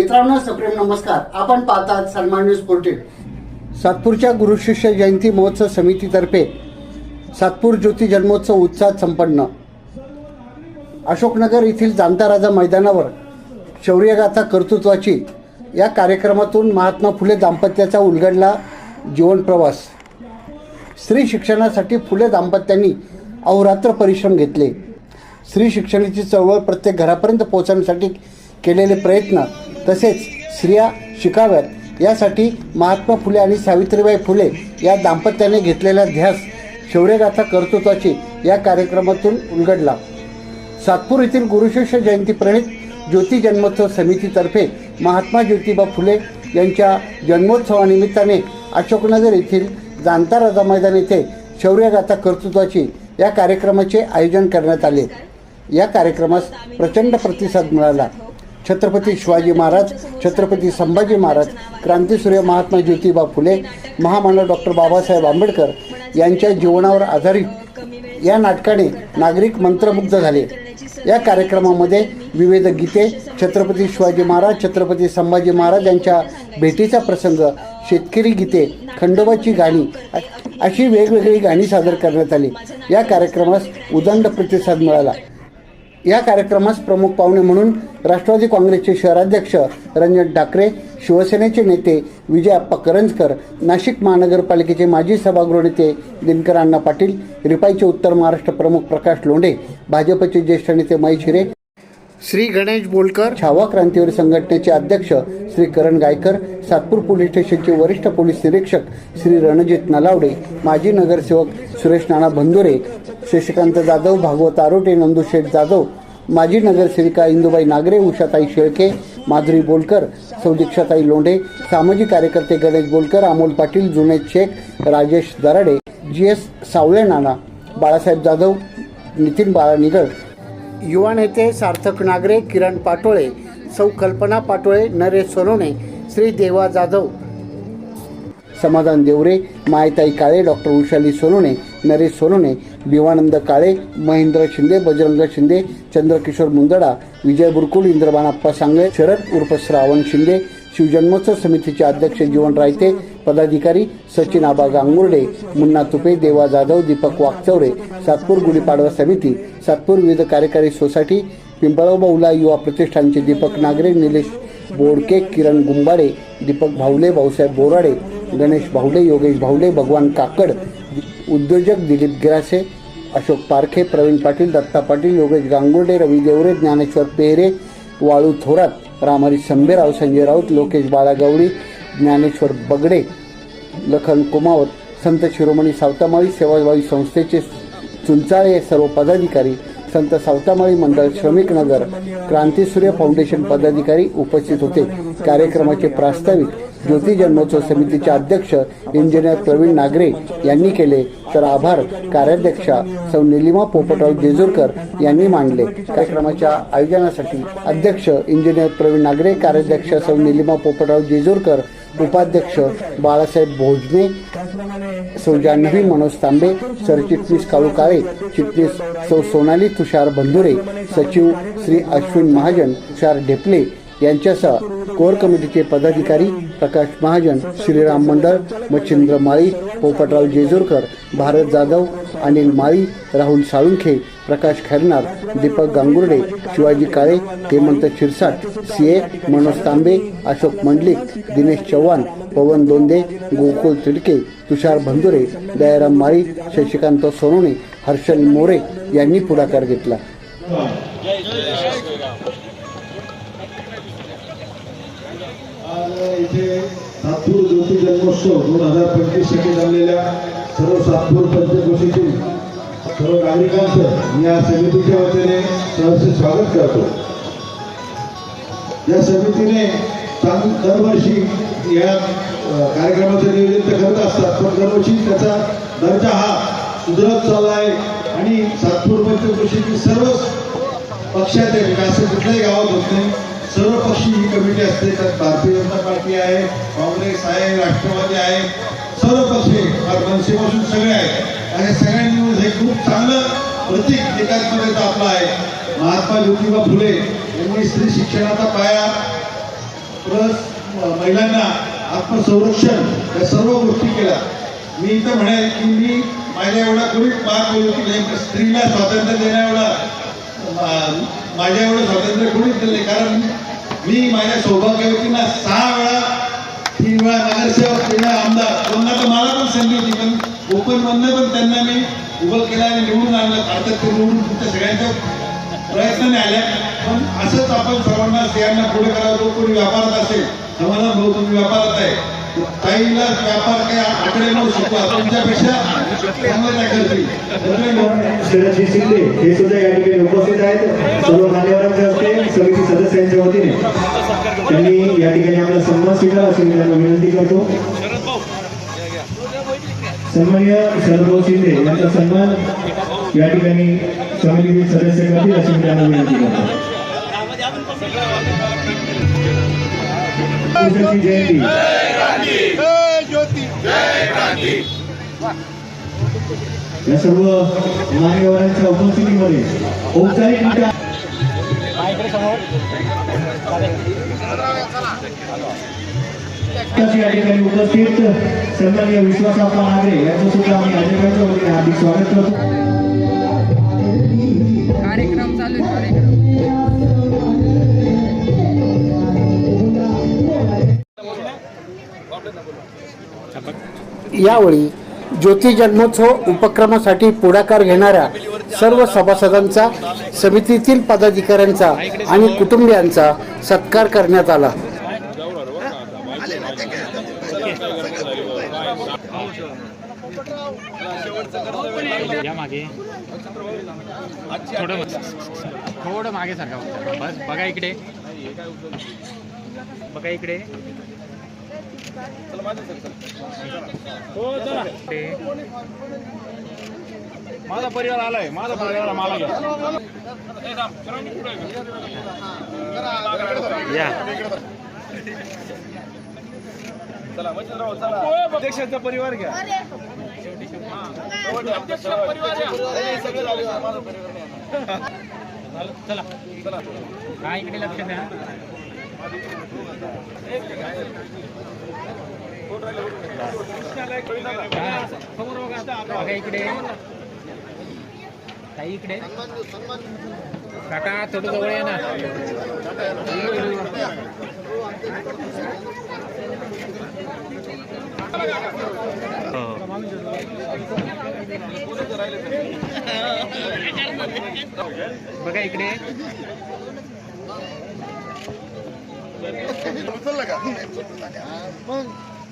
मित्रांनो सप्रेम नमस्कार. आपण पाहतात सन्मान न्यूज पोर्टेल. सातपूरच्या गुरुशिष्य जयंती महोत्सव समितीतर्फे सातपूर ज्योती जन्मोत्सव उत्साहात संपन्न. अशोकनगर येथील जाणता राजा मैदानावर शौर्यगाथा कर्तृत्वाची या कार्यक्रमातून महात्मा फुले दाम्पत्याचा उलगडला जीवनप्रवास स्त्री शिक्षणासाठी फुले दाम्पत्यांनी अहोरात्र परिश्रम घेतले. स्त्री शिक्षणाची चळवळ प्रत्येक घरापर्यंत पोहोचण्यासाठी केलेले प्रयत्न तसेच स्त्रिया शिकाव्यात. यासाठी महात्मा फुले आणि सावित्रीबाई फुले या दाम्पत्याने घेतलेला ध्यास शौर्यगाथा कर्तृत्वाची या कार्यक्रमातून उलगडला. सातपूर येथील गुरुशिष्य जयंती प्रणित ज्योती जन्मोत्सव समितीतर्फे महात्मा ज्योतिबा फुले यांच्या जन्मोत्सवानिमित्ताने अशोकनगर येथील जाणता राजा मैदान येथे शौर्यगाथा कर्तृत्वाची या कार्यक्रमाचे आयोजन करण्यात आले. या कार्यक्रमास प्रचंड प्रतिसाद मिळाला. छत्रपती शिवाजी महाराज छत्रपती संभाजी महाराज क्रांतीसूर्य महात्मा ज्योतिबा फुले महामानव डॉक्टर बाबासाहेब आंबेडकर यांच्या जीवनावर आधारित या नाटकाने नागरिक मंत्रमुग्ध झाले. या कार्यक्रमामध्ये विविध गीते छत्रपती शिवाजी महाराज छत्रपती संभाजी महाराज यांच्या भेटीचा प्रसंग शेतकरी गीते खंडोबाची गाणी अशी वेगवेगळी गाणी सादर करण्यात आली. या कार्यक्रमास उदंड प्रतिसाद मिळाला. या कार्यक्रमास प्रमुख पाहुणे म्हणून राष्ट्रवादी काँग्रेसचे शहराध्यक्ष रंजन ठाकरे शिवसेनेचे नेते विजय अप्पा करंजकर नाशिक महानगरपालिकेचे माजी सभागृह नेते दिनकर अण्णा पाटील रिपाईचे उत्तर महाराष्ट्र प्रमुख प्रकाश लोंढे भाजपचे ज्येष्ठ नेते महेश हिरे श्री गणेश बोलकर छावा क्रांतीवादी संघटनेचे अध्यक्ष श्री करण गायकर सातपूर पोलीस स्टेशनचे वरिष्ठ पोलीस निरीक्षक श्री रणजित नलावडे माजी नगरसेवक सुरेश नाना बंधुरे शशिकांत जाधव भागवत आरोटे नंदुशेठ जाधव माजी नगरसेविका इंदुबाई नागरे उषाताई शेळके माधुरी बोलकर सौ दीक्षाताई लोंढे सामाजिक कार्यकर्ते गणेश बोलकर अमोल पाटील जुनेद शेख राजेश दराडे जी एस सावळे नाना बाळासाहेब जाधव नितीन बाळा निगळ युवा नेते सार्थक नागरे किरण पाटोळे सौ कल्पना पाटोळे नरेश सोनोने श्री देवा जाधव समाधान देवरे मायताई काळे डॉक्टर उषाली सोनोने नरेश सोनोने विवानंद काळे महेंद्र शिंदे बजरंग शिंदे चंद्रकिशोर मुंदडा विजय बुरकुल इंद्रबाणाप्पा सांगळे शरद उर्फ श्रावण शिंदे शिवजन्मोत्सव समितीचे अध्यक्ष जीवन रायते पदाधिकारी सचिन आबा गांगुर्डे मुन्ना तुपे देवा जाधव दीपक वाकचौरे सातपूर गुढीपाडवा समिती सातपूर विविध कार्यकारी सोसायटी पिंपळगाव बहुला युवा प्रतिष्ठानचे दीपक नागरे निलेश बोडके किरण गुंबाडे दीपक भावले भाऊसाहेब बोराडे गणेश भावले योगेश भावले भगवान काकड उद्योजक दिलीप गिरासे अशोक पारखे प्रवीण पाटील दत्ता पाटील योगेश गांगुर्डे रवी देवरे ज्ञानेश्वर पेहरे वाळू थोरात रामहरी संभेराव संजय राऊत लोकेश बाळागवळी ज्ञानेश्वर बगडे लखन कुमावत संत शिरोमणी सावतामाळी सेवाभावी संस्थेचे चुंचाळे सर्व पदाधिकारी संत सावतामाळी मंडळ श्रमिक नगर क्रांतीसूर्य फाउंडेशन पदाधिकारी उपस्थित होते. कार्यक्रमाचे प्रास्ताविक ज्योती जन्मोत्सव समितीचे अध्यक्ष इंजिनियर प्रवीण नागरे यांनी केले. तर आभार कार्याध्यक्षा सौ निलिमा पोपटराव जेजूरकर यांनी मांडले. कार्यक्रमाच्या आयोजनासाठी अध्यक्ष इंजिनियर प्रवीण नागरे कार्याध्यक्ष सौ निलिमा पोपटराव जेजूरकर उपाध्यक्ष बाळासाहेब भोजने सौ जान्हवी मनोज तांबे सरचिटणीस काळू काळे चिटणीस सौ सोनाली तुषार बंधुरे सचिव श्री अश्विन महाजन तुषार ढेपले यांच्यासह कोर कमिटीचे पदाधिकारी प्रकाश महाजन श्रीराम मंडळ मच्छिंद्र माळी पोपटराव जेजूरकर भारत जाधव अनिल माळी राहुल साळुंखे प्रकाश खैरनार दीपक गांगुर्डे शिवाजी काळे हेमंत शिरसाट सीए मनोज तांबे अशोक मंडलिक दिनेश चव्हाण पवन दोंदे गोकुल तिडके तुषार भंदुरे दयाराम माळी शशिकांत सोनवणे हर्षल मोरे यांनी पुढाकार घेतला. आज सातपूर ज्योती जन्मोत्सव दोन हजार पंचवीससाठी झालेल्या सर्व सातपूर पंचक्रोशीतील सर्व नागरिकांचं मी या समितीच्या वतीने सहर्ष स्वागत करतो. या समितीने दरवर्षी या कार्यक्रमाचं नियोजन तर करत असतात. पण दरवर्षी त्याचा दर्जा हा सुधारत चालला आहे आणि सातपूर पंचक्रोशीतील सर्वच पक्षाचे म्हणजे असं कुठल्याही गावात होत नाही सर्व पक्षी ही कमिटी असते. त्यात भारतीय जनता पार्टी आहे काँग्रेस आहे राष्ट्रवादी आहे सर्व पक्ष फार मनसेपासून सगळे आहेत. आणि सगळ्यांनी न्यूज हे खूप चांगलं प्रतीक एकात्मतेचं आपलं आहे. महात्मा ज्योतिबा फुले यांनी स्त्री शिक्षणाचा पाया प्लस महिलांना आत्मसंरक्षण या सर्व गोष्टी केल्या. मी इथं म्हणेल की मी माझ्या एवढा कोणी पाच नाही स्त्रीला स्वातंत्र्य देण्या एवढा मा- माझ्या एवढं स्वातंत्र्य कोणीच दिलं नाही. कारण मी माझ्या सौभाग्यवतींना सहा वेळा तीन वेळा नगरसेवक तीन वेळा आमदार पण मधनं पण त्यांना मी उभं केलं आणि निवडून आणलं. अर्थात ते निवडून तुमच्या सगळ्यांच्या प्रयत्नाने आल्या. पण असंच आपण सर्वांना स्त्रियांना पुढे करावं. जो कोणी व्यापारात असेल समाधान भाऊ तुम्ही व्यापारात आहे. ताईला व्यापार काय आकडे नऊ शिकवा. तुमच्यापेक्षा चांगलं काय करतील शिंदे हे सुद्धा या ठिकाणी उपस्थित आहेत. सर्व मान्यवरांच्या हस्ते समिती सदस्यांच्या वतीने. त्यांनी या ठिकाणी आपला सन्मान स्वीकार असे मी त्यांना विनंती करतो. सन्मान्य शरदभाऊ शिंदे यांचा सन्मान या ठिकाणी समिती सदस्य करतील अशी मी त्यांना विनंती करतो कृष्णाची जयंती या सर्व मान्यवरांच्या उपस्थितीमध्ये औपचारिकरित्या या ठिकाणी उपस्थित? सन्माननीय यांचं सुद्धा आम्ही वतीने हार्दिक स्वागत करतो. कार्यक्रम चालू आहे कार्यक्रम यावेळी ज्योती जन्मोत्सव उपक्रमासाठी पुढाकार घेणाऱ्या सर्व सभासदांचा समितीतील पदाधिकाऱ्यांचा आणि कुटुंबियांचा सत्कार करण्यात आला या मागे थोडं थोडं मागे सारखा. बस. बघा इकडे. बघा इकडे. इकडे. माझा परिवार आलाय. माझा परिवार मला घ्या या. अध्यक्षांचा परिवार चला हा इकडे लक्ष द्या. बघा. इकडे. ताई इकडे. काका थोडं जवळ आहे ना. बघा इकडे.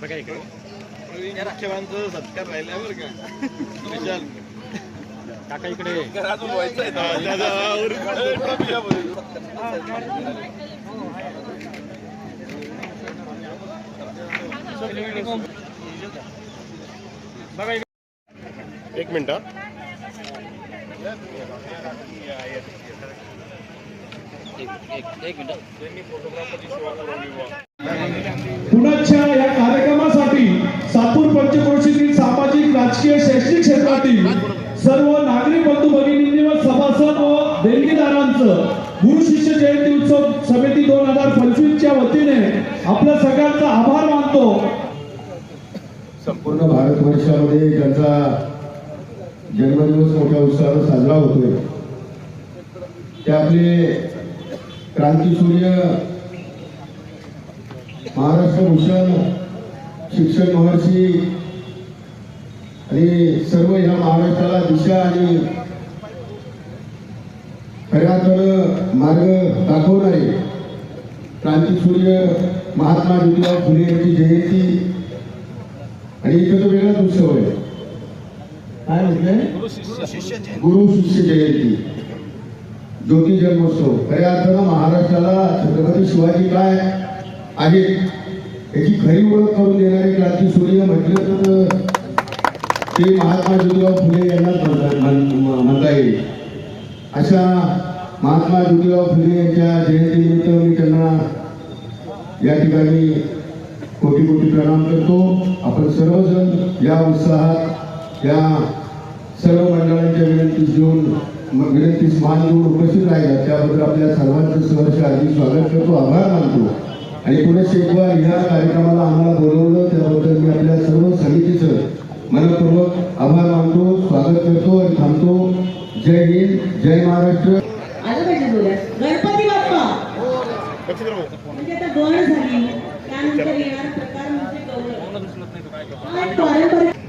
बघा इकडे. सत्कार राहिला बरं का? विशाल. काका इकडे. अजून व्हायचं आहे बघा इकडे एक मिनिट पुण्याच्या या कार्यक्रमासाठी सातूर पंचक्रोशीतील सामाजिक राजकीय शैक्षणिक क्षेत्रातील सर्व नागरिक बंधू भगिनींनी व सभासद व देणगीदारांचं गुरु शिष्य जयंती उत्सव समिती दोन हजार पंचवीसच्या वतीने आपल्या सगळ्यांचा आभार मानतो संपूर्ण भारतवर्षामध्ये त्यांचा जन्मदिवस मोठ्या उत्साहात साजरा होतोय ते आपले क्रांतीसूर्य महाराष्ट्र भूषण शिक्षण महर्षी आणि सर्व ह्या महाराष्ट्राला दिशा आणि खऱ्या अर्थानं मार्ग दाखवणारे क्रांतीसूर्य महात्मा ज्योतिराव फुले यांची जयंती. आणि इथं तो वेगळाच उत्सव आहे. काय म्हटलंय? गुरु शिष्य जयंती. ज्योती जन्मोत्सव खऱ्या अर्थानं महाराष्ट्राला छत्रपती शिवाजी काय आहेत? याची खरी ओळख करून देणारे क्रांती सूर्य म्हटलं तर ते महात्मा ज्योतिराव फुले यांनाच म्हणता म्हणता येईल. अशा महात्मा ज्योतिराव फुले यांच्या जयंतीनिमित्त मी त्यांना या ठिकाणी कोटी कोटी प्रणाम करतो. आपण सर्वजण या उत्साहात या सर्व मंडळांच्या विनंतीस घेऊन विनंतीस मान देऊन उपस्थित राहिला. त्याबद्दल आपल्या सर्वांचं सहर्ष हार्दिक स्वागत करतो आभार मानतो. आणि पुण्याचे एक या कार्यक्रमाला आम्हाला बोलवलं त्याबद्दल मी आपल्या सर्व समितीचं मनपूर्वक आभार मानतो स्वागत करतो आणि थांबतो. जय हिंद जय महाराष्ट्र.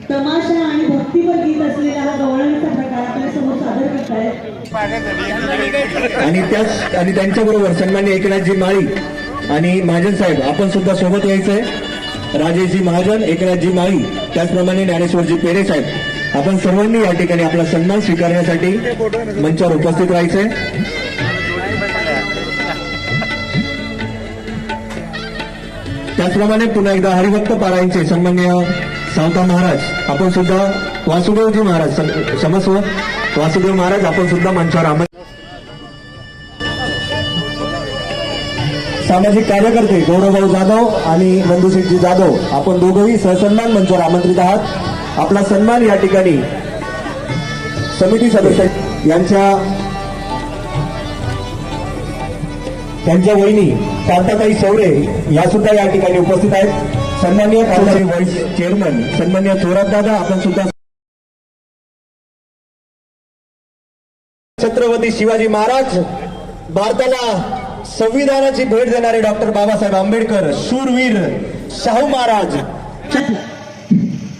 तमाशा आणि भक्तीपर गीत असलेला हा गवळणीचा प्रकार आपल्यासमोर सादर करतायत आणि त्याच आणि त्यांच्याबरोबर सन्मान्य एकनाथजी माळी आणि महाजन साहेब आपण सुद्धा सोबत यायचंय. राजेशजी महाजन एकनाथजी माळी त्याचप्रमाणे ज्ञानेश्वरजी पेरे साहेब. आपण सर्वांनी या ठिकाणी आपला सन्मान स्वीकारण्यासाठी मंचावर उपस्थित राहायचंय. त्याचप्रमाणे पुन्हा एकदा हरिभक्त पारायणचे सन्मान्य सावता महाराज आपण सुद्धा वासुदेवजी महाराज समस्व वासुदेव महाराज आपण सुद्धा मंचावर आम सामाजिक कार्यकर्ते गौरवभाऊ जाधव आणि बंधुशेठजी जाधव आपण दोघंही सहसन्मान मंचावर आमंत्रित आहात. आपला सन्मान या ठिकाणी समिती सदस्य यांच्या त्यांच्या वहिनी शांताताई शौरे या सुद्धा या ठिकाणी उपस्थित आहेत. सन्मान्य कारभारी व्हाईस चेअरमन सन्मान्य थोरात दादा आपण सुद्धा छत्रपती शिवाजी महाराज भारताला संविधानाची भेट देणारे डॉक्टर बाबासाहेब आंबेडकर शूरवीर शाहू महाराज.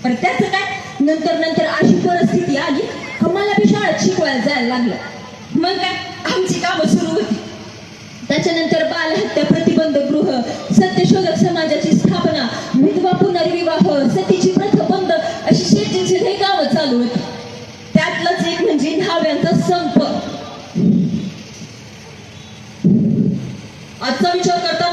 त्याच काय? नंतर नंतर अशी परिस्थिती आली मला बी शाळेत शिकवायला जायला लागलं. मग काय? आमची कामं सुरू होती. त्याच्यानंतर बालहत्या प्रतिबंध गृह सत्यशोधक समाजाची स्थापना विधवा पुनर्विवाह सतीची प्रथा बंद अशी शेतीची हे गावं चालू होती त्यातलंच एक म्हणजे न्हाव्यांचा संप. आजचा विचार करता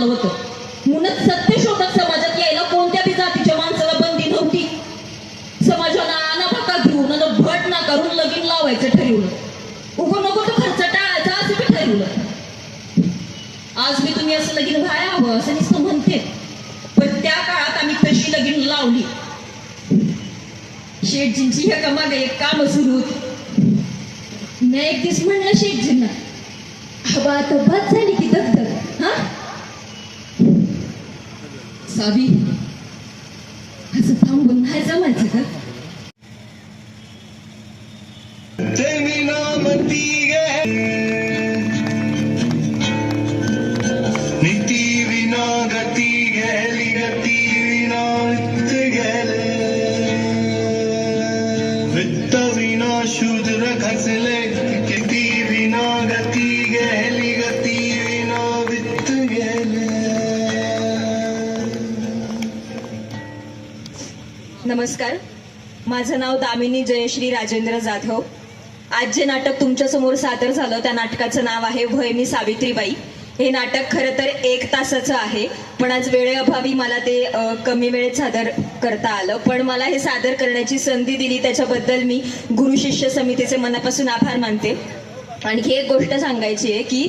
आलं मानलं होतं. म्हणूनच सत्यशोधक समाजात यायला कोणत्या बी जातीच्या माणसाला बंदी नव्हती. समाजाला आना भाका घेऊन आणि भट नाकारून लगीन लावायचं ठरवलं. उगो नको तो खर्च टाळायचा असं बी ठरवलं. आज मी तुम्ही असं लगीन व्हाय हवं असं नुसतं म्हणते. पण त्या काळात आम्ही तशी लगीन लावली. शेठजींची ह्या कमागे एक काम सुरू होती. मी एक दिस म्हणलं शेठजींना हवा तो बस झाली की दगदग हा सावी असं थांबून नाही जमायचं का? तेरी नामती गे नमस्कार. माझं नाव दामिनी जयश्री राजेंद्र जाधव. आज जे नाटक तुमच्यासमोर सादर झालं त्या नाटकाचं नाव आहे भय मी सावित्रीबाई. हे नाटक खरं तर एक तासाचं आहे पण आज वेळेअभावी मला ते कमी वेळेत सादर करता आलं. पण मला हे सादर करण्याची संधी दिली त्याच्याबद्दल मी गुरु शिष्य समितीचे मनापासून आभार मानते. आणखी एक गोष्ट सांगायची आहे की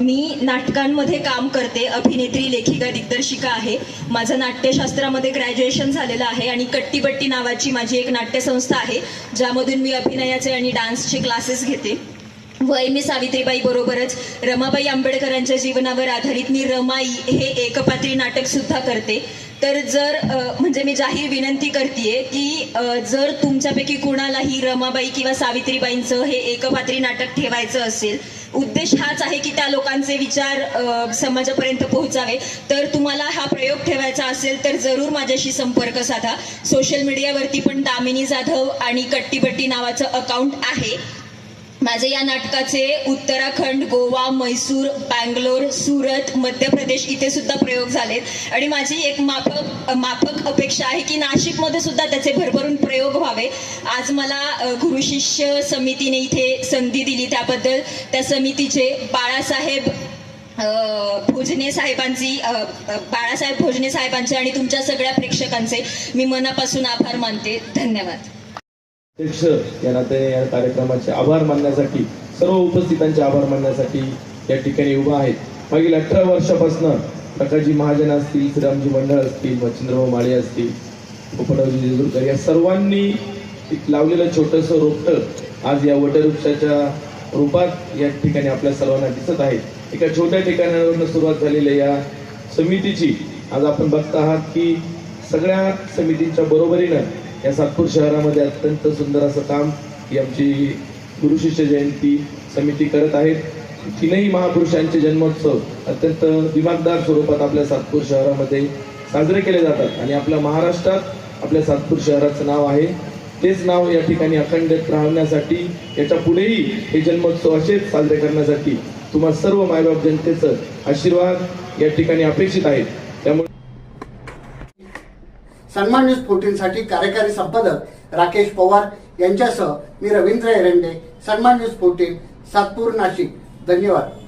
मी नाटकांमध्ये काम करते अभिनेत्री लेखिका दिग्दर्शिका आहे. माझं नाट्यशास्त्रामध्ये ग्रॅज्युएशन झालेलं आहे आणि कट्टीबट्टी नावाची माझी एक नाट्यसंस्था आहे ज्यामधून मी अभिनयाचे आणि डान्सचे क्लासेस घेते. वय मी सावित्रीबाई बरोबरच. रमाबाई आंबेडकरांच्या जीवनावर आधारित मी रमाई हे एकपात्री नाटक सुद्धा करते. तर जर म्हणजे मी जाहीर विनंती करते की जर तुमच्यापैकी कुणालाही रमाबाई किंवा सावित्रीबाईंचं हे एकपात्री नाटक ठेवायचं असेल उद्देश हाच आहे की त्या लोकांचे विचार समाजापर्यंत पोहोचावे. तर तुम्हाला हा प्रयोग ठेवायचा असेल तर जरूर माझ्याशी संपर्क साधा. सोशल मीडियावरती पण दामिनी जाधव आणि कट्टीबट्टी नावाचं अकाउंट आहे. माझे या नाटकाचे उत्तराखंड गोवा मैसूर बँगलोर सुरत मध्य प्रदेश इथे सुद्धा प्रयोग झालेत. आणि माझी एक माफक माफक अपेक्षा आहे की नाशिकमध्ये सुद्धा त्याचे भरभरून प्रयोग व्हावे. आज मला गुरुशिष्य समितीने इथे संधी दिली त्याबद्दल. त्या समितीचे बाळासाहेब भोजने साहेबांची बाळासाहेब भोजने साहेबांचे आणि तुमच्या सगळ्या प्रेक्षकांचे मी मनापासून आभार मानते. धन्यवाद. अध्यक्ष या नात्याने या कार्यक्रमाचे आभार मानण्यासाठी सर्व उपस्थितांचे आभार मानण्यासाठी या ठिकाणी उभा आहेत. मागील अठरा वर्षापासून प्रकाशजी महाजन असतील श्रीरामजी मंडळ असतील मच्छिंद्रभाऊ माळे असतील गोपळरावजी जेजुरकर या सर्वांनी लावलेलं छोटंसं रोपटं आज या वटवृक्षाच्या रूपात या ठिकाणी आपल्या सर्वांना दिसत आहे. एका छोट्या ठिकाणावरून सुरुवात झालेल्या या समितीची आज आपण बघत आहात की सगळ्या समितींच्या बरोबरीनं या सातपूर शहरामध्ये अत्यंत सुंदर असं काम ही आमची गुरुशिष्य जयंती समिती करत आहेत. तीनही महापुरुषांचे जन्मोत्सव अत्यंत दिमागदार स्वरूपात आपल्या सातपूर शहरामध्ये साजरे केले जातात आणि आपल्या महाराष्ट्रात आपल्या सातपूर शहराचं नाव आहे. तेच नाव या ठिकाणी अखंडित राहण्यासाठी याच्या पुढेही हे जन्मोत्सव असेच साजरे करण्यासाठी तुम्हा सर्व मायबाप जनतेचं आशीर्वाद या ठिकाणी अपेक्षित आहेत. सन्मान न्यूज फोर्टीनसाठी कार्यकारी संपादक राकेश पवार यांच्यासह मी रवींद्र एरंडे सन्मान न्यूज फोर्टीन सातपूर नाशिक. धन्यवाद.